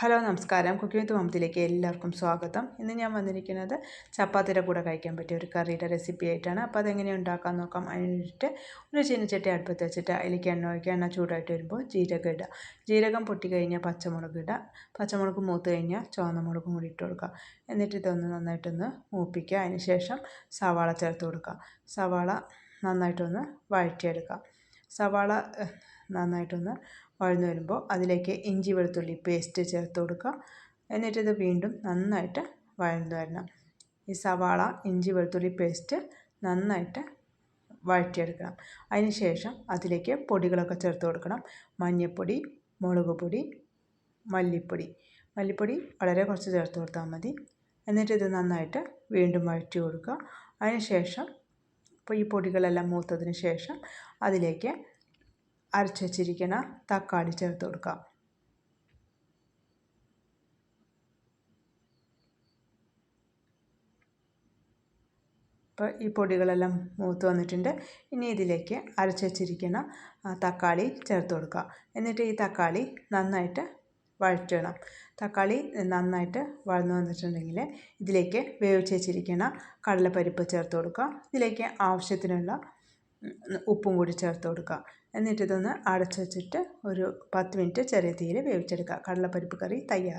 Hello നമസ്കാരം. Cooking വിത്ത് എല്ലാവർക്കും സ്വാഗതം. ഇന്ന് ഞാൻ വന്നിരിക്കുന്നത് ചപ്പാത്തിയുടെ കൂടെ കഴിക്കാൻ പറ്റിയ ഒരു കറിയുടെ റെസിപ്പി ആയിട്ടാണ്. അപ്പോൾ അതെങ്ങനെ ഉണ്ടാക്കാൻ നോക്കാം. അതിന് വേണ്ടിയിട്ട് ഒരു ചീനച്ചട്ടി അടുപ്പത്ത് വെച്ചിട്ട് അതിലേക്ക് എണ്ണ ഒഴിക്കുക. എണ്ണ ചൂടായിട്ട് വരുമ്പോൾ ജീരകം ഇടുക. ജീരകം പൊട്ടി കഴിഞ്ഞാൽ പച്ചമുളക് ഇടുക. പച്ചമുളക് മൂത്ത് കഴിഞ്ഞാൽ ചുവന്ന മുളകും കൂടി ഇട്ട് കൊടുക്കുക. എന്നിട്ട് ഇതൊന്ന് നന്നായിട്ടൊന്ന് മൂപ്പിക്കുക. അതിന് ശേഷം സവാള ചേർത്ത് കൊടുക്കുക. സവാള നന്നായിട്ടൊന്ന് വഴറ്റിയെടുക്കുക. സവാള നന്നായിട്ടൊന്ന് വഴന്നു വരുമ്പോൾ അതിലേക്ക് ഇഞ്ചി വെളുത്തുള്ളി പേസ്റ്റ് ചേർത്ത് കൊടുക്കുക. എന്നിട്ടിത് വീണ്ടും നന്നായിട്ട് വഴന്നു വരണം. ഈ സവാള ഇഞ്ചി വെളുത്തുള്ളി പേസ്റ്റ് നന്നായിട്ട് വഴറ്റിയെടുക്കണം. അതിന് ശേഷം അതിലേക്ക് പൊടികളൊക്കെ ചേർത്ത് കൊടുക്കണം. മഞ്ഞൾപ്പൊടി മുളക് പൊടി മല്ലിപ്പൊടി. മല്ലിപ്പൊടി വളരെ കുറച്ച് ചേർത്ത് കൊടുത്താൽ മതി. എന്നിട്ട് ഇത് നന്നായിട്ട് വീണ്ടും വഴറ്റി കൊടുക്കുക. അതിന് ശേഷം ഇപ്പോൾ ഈ പൊടികളെല്ലാം മൂത്തതിന് ശേഷം അതിലേക്ക് അരച്ച് വച്ചിരിക്കുന്ന തക്കാളി ചേർത്ത് കൊടുക്കാം. അപ്പോൾ ഈ പൊടികളെല്ലാം മൂത്ത് വന്നിട്ടുണ്ട്. ഇനി ഇതിലേക്ക് അരച്ച് വച്ചിരിക്കുന്ന തക്കാളി ചേർത്ത് കൊടുക്കുക എന്നിട്ട് ഈ തക്കാളി നന്നായിട്ട് വഴറ്റണം. തക്കാളി നന്നായിട്ട് വഴന്നു വന്നിട്ടുണ്ടെങ്കിൽ ഇതിലേക്ക് വേവിച്ച് വെച്ചിരിക്കുന്ന കടലപ്പരിപ്പ് ചേർത്ത് കൊടുക്കുക ഇതിലേക്ക് ആവശ്യത്തിനുള്ള ഉപ്പും കൂടി ചേർത്ത് കൊടുക്കുക. എന്നിട്ട് ഇതൊന്ന് അടച്ച് വെച്ചിട്ട് ഒരു പത്ത് മിനിറ്റ് ചെറിയ തീയിൽ വേവിച്ചെടുക്കുക. കടലപ്പരിപ്പ് കറി തയ്യാർ